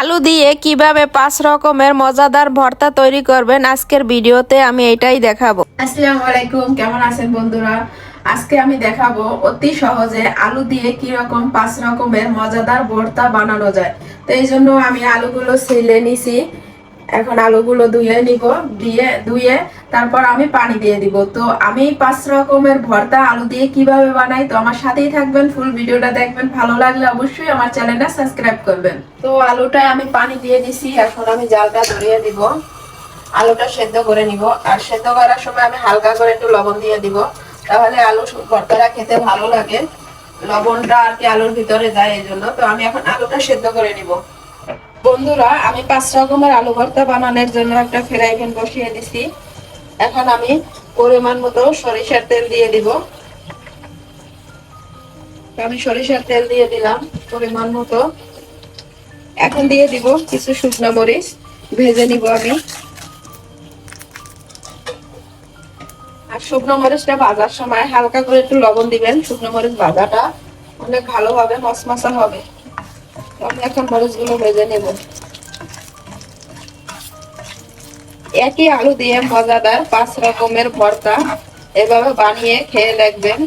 আলু দিয়ে কীভাবে পাঁচ রকমের মজাদার ভর্তা তৈরি করবেন আজকের ভিডিওতে আমি এটাই দেখাবো। আসসালামু আলাইকুম, কেমন আছেন বন্ধুরা? আজকে আমি দেখাবো অতি সহজে আলু দিয়ে কি রকম পাঁচ রকমের মজাদার ভর্তা বানানো যায়। তো এই জন্য আমি আলুগুলো ছিলে নিছি। এখন আলুগুলো ধুয়ে নিব, দিয়ে ধুয়ে তারপর আমি পানি দিয়ে দিব। তো আমি পাঁচ রকমের ভর্তা আলু দিয়ে কীভাবে বানাই, তো আমার সাথেই থাকবেন ফুল ভিডিওটা দেখবেন। ভালো লাগলে অবশ্যই আমার চ্যানেলটা সাবস্ক্রাইব করবেন। তো আলুটা আমি পানি দিয়ে দিছি, এখন আমি জালটা ধরিয়ে দিব। আলুটা সেদ্ধ করে নিব। আর সেদ্ধ করার সময় আমি হালকা করে একটু লবণ দিয়ে দিব। তাহলে আলু ভর্তাটা খেতে ভালো লাগে। লবণটা আর কি আলুর ভিতরে যায় এই জন্য। তো আমি এখন আলুটা সেদ্ধ করে নিব। বন্ধুরা, আমি পাঁচ রকমের আলু ভর্তা বানানোর জন্য একটা ফ্রাই প্যান বসিয়ে দিছি। এখন আমি পরিমাণ মতো সরিষার তেল দিয়ে দিব। আমি সরিষার তেল দিয়ে দিলাম পরিমাণ মতো। এখন দিয়ে দিব কিছু শুকনো মরিচ, ভেজে নিব আমি। আর শুকনো মরিচটা ভাজার সময় হালকা করে একটু লবণ দিবেন। শুকনো মরিচ ভাজাটা অনেক ভালো হবে মশমশা হবে। আমি এখন মরিচগুলো ভেজে নেব। একই আলু দিয়ে মজাদার পাঁচ রকমের ভর্তা এভাবে বানিয়ে খেয়ে দেখবেন,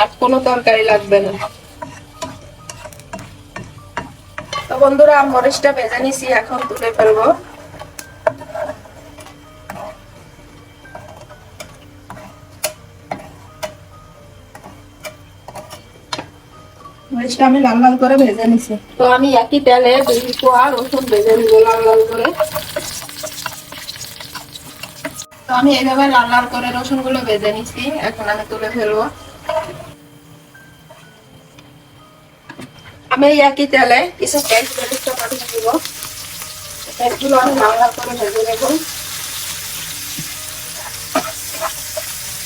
আর কোনো তরকারি লাগবে না। তো বন্ধুরা, মরিচটা ভেজে নিছি, এখন তুলে ফেলব। মরিচটা আমি লাল লাল করে ভেজে নিছি। তো আমি একই তেলে দুই কোয়া রসুন ভেজে নিব লাল লাল করে। তো আমি এইভাবে লাল লাল করে রসুনগুলো ভেজে নিছি এখন আমি তুলে ফেলব। আমি একই তেলে কিছু পেঁয়াজ বেরেস্তা পাঠিয়ে দিব। পেঁয়াজগুলো আমি লাল লাল করে ভেজে নেব।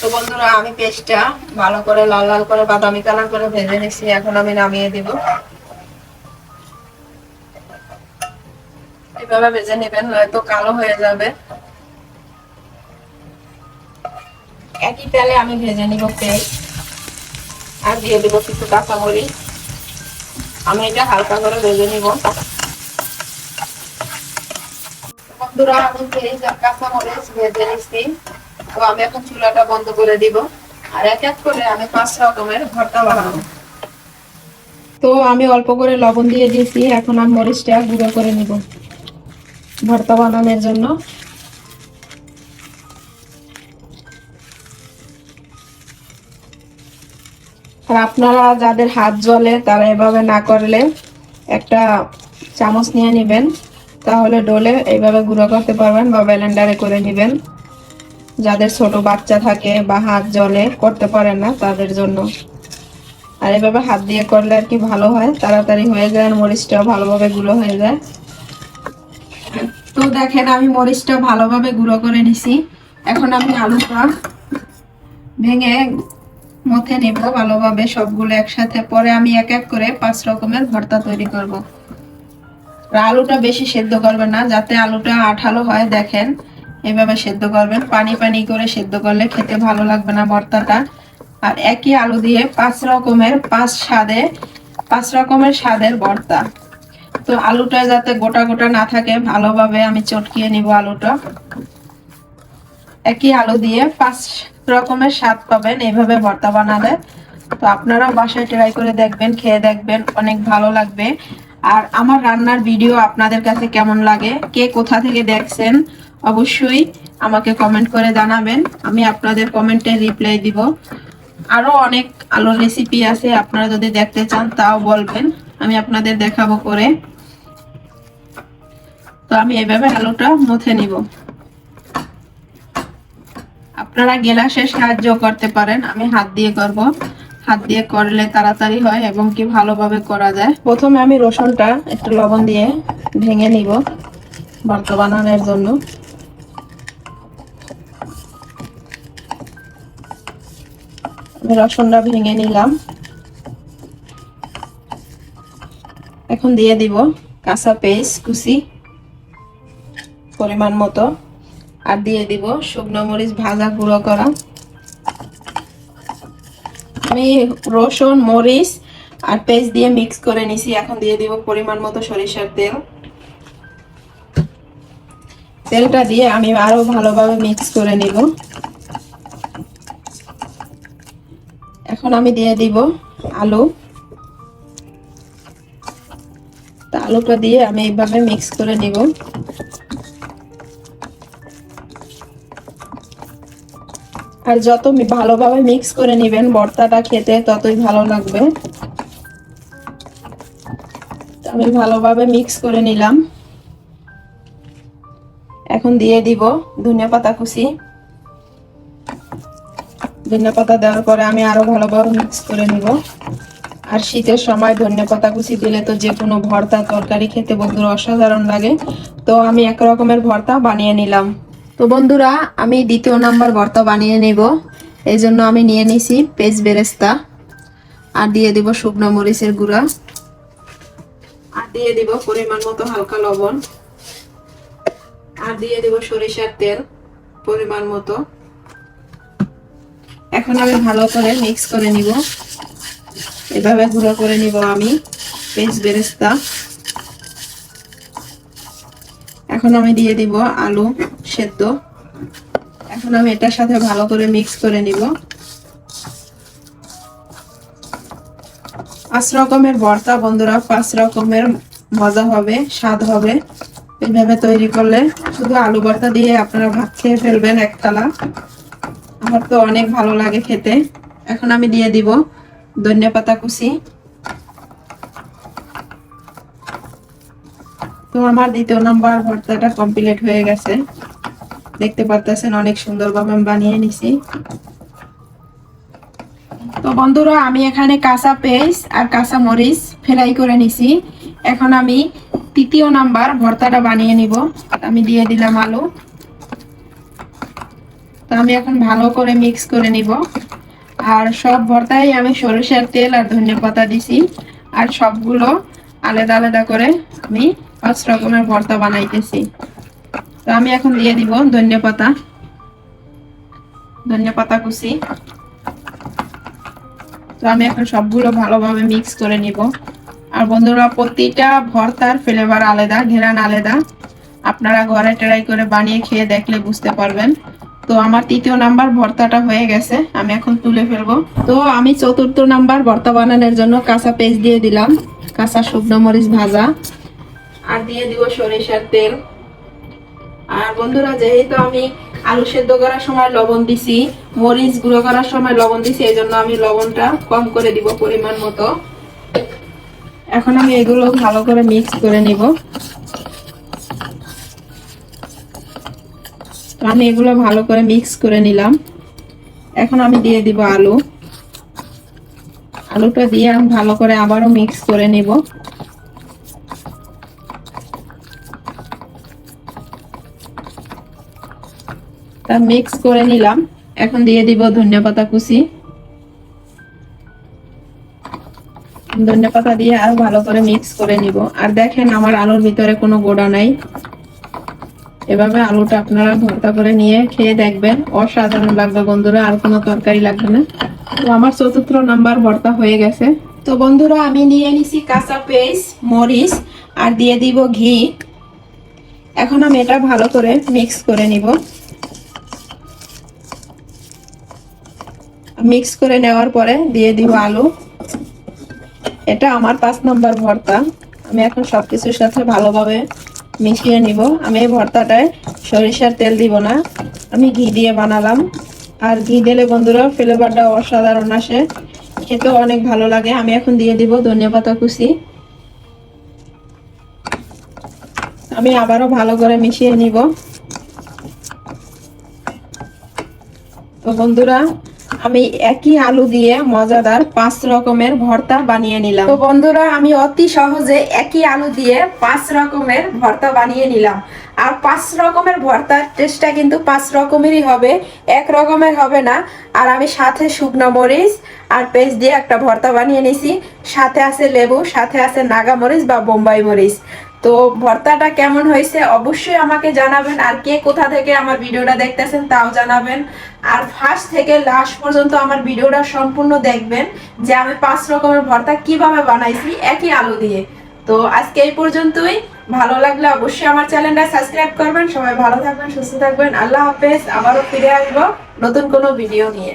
তো বন্ধুরা, আমি পেস্টটা ভালো করে লাল লাল করে বাদামি কালার করে ভেজে নিচ্ছি। এখন আমি নামিয়ে দিব। এভাবে ভেজে নেবেন, নয়তো কালো হয়ে যাবে। একই তেলে আমি ভেজে নিব পেস্ট। আর দিয়ে দিব কিছু কাঁচামরিচ। আমি এটা হালকা করে ভেজে নিব। বন্ধুরা, আমি পেঁয়াজ আর কাঁচামরিচ ভেজে নিচ্ছি। তো আমি এখন চুলাটা বন্ধ করে দিব। আর এক এক করে আমি পাঁচ রকমের ভর্তা বানাবো। তো আমি অল্প করে লবণ দিয়ে দিয়েছি, এখন আমি মরিচটা গুঁড়ো করে নিব ভর্তা বানানোর জন্য। আর আপনারা যাদের হাত জ্বলে তারা এভাবে না করলে একটা চামচ নিয়ে নেবেন, তাহলে ডোলে এইভাবে গুঁড়ো করতে পারবেন বা ব্লেন্ডারে করে নেবেন। যাদের ছোট বাচ্চা থাকে বা হাত জলে করতে পারে না তাদের জন্য। আর এভাবে হাত দিয়ে করলে আর কি ভালো হয়, তাড়াতাড়ি হয়ে যায় আর মরিচটাও ভালোভাবে গুঁড়ো হয়ে যায়। তো দেখেন, আমি মরিচটা ভালোভাবে গুঁড়ো করে নিছি। এখন আমি আলুটা ভেঙে মথে নেব ভালোভাবে সবগুলো একসাথে। পরে আমি এক এক করে পাঁচ রকমের ভর্তা তৈরি করব। আলুটা বেশি সেদ্ধ করবে না, যাতে আলুটা আঠালো হয়, দেখেন। এভাবে সেদ্ধ করবেন। পানি পানি করে সেদ্ধ করলে খেতে ভালো লাগবে না ভর্তাটা। আর একই আলু দিয়ে পাঁচ রকমের পাঁচ স্বাদে, পাঁচ রকমের স্বাদের ভর্তা। তো আলুটা যাতে গোটা গোটা না থাকে, ভালোভাবে আমি চটকিয়ে নিব আলুটা। একই আলু দিয়ে পাঁচ রকমের স্বাদ পাবেন এইভাবে ভর্তা বানালে। তো আপনারাও বাসায় ট্রাই করে দেখবেন, খেয়ে দেখবেন, অনেক ভালো লাগবে। আর আমার রান্নার ভিডিও আপনাদের কাছে কেমন লাগে, কে কোথা থেকে দেখছেন অবশ্যই আমাকে কমেন্ট করে জানাবেন। আমি আপনাদের কমেন্টে রিপ্লাই দিব। আরও অনেক আলোর রেসিপি আছে, আপনারা যদি দেখতে চান তাও বলবেন। আমি আপনাদের দেখাবো করে। তো আমি এভাবে আলুটা মুথে নিব। আপনারা গেলাসের সাহায্য করতে পারেন, আমি হাত দিয়ে করব। হাত দিয়ে করলে তাড়াতাড়ি হয় এবং কি ভালোভাবে করা যায়। প্রথমে আমি রসুনটা একটু লবণ দিয়ে ভেঙে নিব ভর্তা বানানোর জন্য। রসুনটা ভেঙে নিলাম। এখন দিয়ে দিব কাঁচা পেস্ট, কুচি, পরিমাণ মতো। আর দিয়ে দিব শুকনো মরিচ ভাজা গুঁড়ো করা। আমি রসুন, মরিচ আর পেস্ট দিয়ে মিক্স করে নিছি। এখন দিয়ে দিব পরিমাণ মতো সরিষার তেল। তেলটা দিয়ে আমি আরও ভালোভাবে মিক্স করে নিব। এখন আমি দিয়ে দিব আলু। তা আলুটা দিয়ে আমি এইভাবে মিক্স করে নিব। আর যত ভালোভাবে মিক্স করে নেবেন ভর্তাটা খেতে ততই ভালো লাগবে। আমি ভালোভাবে মিক্স করে নিলাম। এখন দিয়ে দিব ধনিয়া পাতা কুচি। ধনিয়া পাতা দেওয়ার পরে আমি আরও ভালোভাবে মিক্স করে নিব। আর শীতের সময় ধনিয়া পাতা কুচি দিলে তো যে কোনো ভর্তা, তরকারি খেতে বন্ধুরা অসাধারণ লাগে। তো আমি এক রকমের ভর্তা বানিয়ে নিলাম। তো বন্ধুরা, আমি দ্বিতীয় নাম্বার ভর্তা বানিয়ে নেব। এই জন্য আমি নিয়ে নিছি পেঁচ বেরেস্তা। আর দিয়ে দিব শুকনো মরিচের গুঁড়া। আর দিয়ে দিব পরিমাণ মতো হালকা লবণ। আর দিয়ে দিব সরিষার তেল, পরিমাণ মতো। এখন আমি ভালো করে মিক্স করে নিব। এভাবে গুঁড়ো করে নিব আমি পেস্ট বেরেস্তা। এখন আমি দিয়ে দিব আলু সেদ্ধ। এখন আমি এটার সাথে ভালো করে মিক্স করে নিব। পাঁচ রকমের ভর্তা বন্ধুরা, পাঁচ রকমের মজা হবে, স্বাদ হবে। এইভাবে তৈরি করলে শুধু আলু ভর্তা দিয়ে আপনারা ভাত খেয়ে ফেলবেন এক থালা। আমার তো অনেক ভালো লাগে খেতে। এখন আমি দিয়ে দিব ধনিয়া পাতা কুচি। তো আমার দ্বিতীয় নাম্বার ভর্তাটা কমপ্লিট হয়ে গেছে। দেখতে পারতেছেন অনেক সুন্দরভাবে আমি বানিয়ে নিছি। তো বন্ধুরা, আমি এখানে কাঁচা পেঁয়াজ আর কাঁচা মরিচ ফ্রাই করে নিছি। এখন আমি তৃতীয় নাম্বার ভর্তাটা বানিয়ে নিব। আমি দিয়ে দিলাম আলু। আমি এখন ভালো করে মিক্স করে নিব। আর সব ভর্তায় আমি সরিষার তেল আর ধনিয়া পাতা দিছি। আর সবগুলো আলাদা আলাদা করে আমি পাঁচ রকমের ভর্তা বানাইতেছি। তো আমি এখন দিয়ে দিব ধনিয়া পাতা। ধনিয়া পাতা কুচি। তো আমি এখন সবগুলো ভালোভাবে মিক্স করে নিব। আর বন্ধুরা, প্রতিটা ভর্তার ফ্লেভার আলাদা, ঘেরান আলাদা। আপনারা ঘরে ট্রাই করে বানিয়ে খেয়ে দেখলে বুঝতে পারবেন। তো আমার তৃতীয় নাম্বার ভর্তাটা হয়ে গেছে, আমি এখন তুলে ফেলব। তো আমি চতুর্থ নাম্বার ভর্তা বানানোর জন্য কাঁচা পেস্ট দিয়ে দিলাম, কাঁচা শুকনো মরিচ ভাজা, আর দিয়ে দিব সরিষার তেল। আর বন্ধুরা, যেহেতু আমি আলু সেদ্ধ করার সময় লবণ দিছি, মরিচ গুঁড়ো করার সময় লবণ দিছি এই জন্য আমি লবণটা কম করে দিব পরিমাণ মতো। এখন আমি এগুলো ভালো করে মিক্স করে নিব। আমি এগুলো ভালো করে মিক্স করে নিলাম। এখন আমি দিয়ে দিব আলু। আলুটা দিয়ে আমি ভালো করে আবারও মিক্স করে নিব। তা মিক্স করে নিলাম। এখন দিয়ে দিব ধনিয়া পাতা কুচি। ধনিয়া পাতা দিয়ে আরও ভালো করে মিক্স করে নিব। আর দেখেন আমার আলুর ভিতরে কোনো গোড়া নাই। এভাবে আলুটা আপনারা ভর্তা করে নিয়ে খেয়ে দেখবেন। অসাধারণ লাগবে বন্ধুরা, আর কোনো তরকারি লাগবে না। তো আমার চতুর্থ নাম্বার ভর্তা হয়ে গেছে। তো বন্ধুরা, আমি নিয়ে নিছি কাঁচা পেস্ট মরিচ, আর দিয়ে দিব ঘি। এখন আমি এটা ভালো করে মিক্স করে নিব। মিক্স করে নেওয়ার পরে দিয়ে দিব আলু। এটা আমার পাঁচ নম্বর ভর্তা। আমি এখন সবকিছুর সাথে ভালোভাবে মিশিয়ে নিব। আমি এই ভর্তাটায় সরিষার তেল দিব না। আমি ঘি দিয়ে বানালাম। আর ঘি দিলে বন্ধুরা ফ্লেভারটা অসাধারণ আসে। খেতেও অনেক ভালো লাগে। আমি এখন দিয়ে দিব ধনিয়া পাতা কুচি। আমি আবারও ভালো করে মিশিয়ে নিব। তো বন্ধুরা আমি একই আলু দিয়ে মজাদার পাঁচ রকমের ভর্তা বানিয়ে নিলাম। তো বন্ধুরা, আমি অতি সহজে একই আলু দিয়ে পাঁচ রকমের ভর্তা বানিয়ে নিলাম। আর পাঁচ রকমের ভর্তার টেস্টটা কিন্তু পাঁচ রকমেরই হবে, এক রকমের হবে না। আর আমি সাথে শুকনো মরিচ আর পেস্ট দিয়ে একটা ভর্তা বানিয়ে নিছি। সাথে আছে লেবু, সাথে আছে নাগা মরিচ বা বোম্বাই মরিচ। তো ভর্তাটা কেমন হয়েছে অবশ্যই আমাকে জানাবেন আর কে কোথা থেকে আমার ভিডিওটা দেখতেছেন তাও জানাবেন। আর ফার্স্ট থেকে লাস্ট পর্যন্ত আমার ভিডিওটা সম্পূর্ণ দেখবেন যে আমি পাঁচ রকমের ভর্তা কীভাবে বানাইছি, একই আলু দিয়ে। তো আজকে এই পর্যন্তই। ভালো লাগলে অবশ্যই আমার চ্যানেলটা সাবস্ক্রাইব করবেন। সবাই ভালো থাকবেন, সুস্থ থাকবেন। আল্লাহ হাফেজ। আবারও ফিরে আসব নতুন কোনো ভিডিও নিয়ে।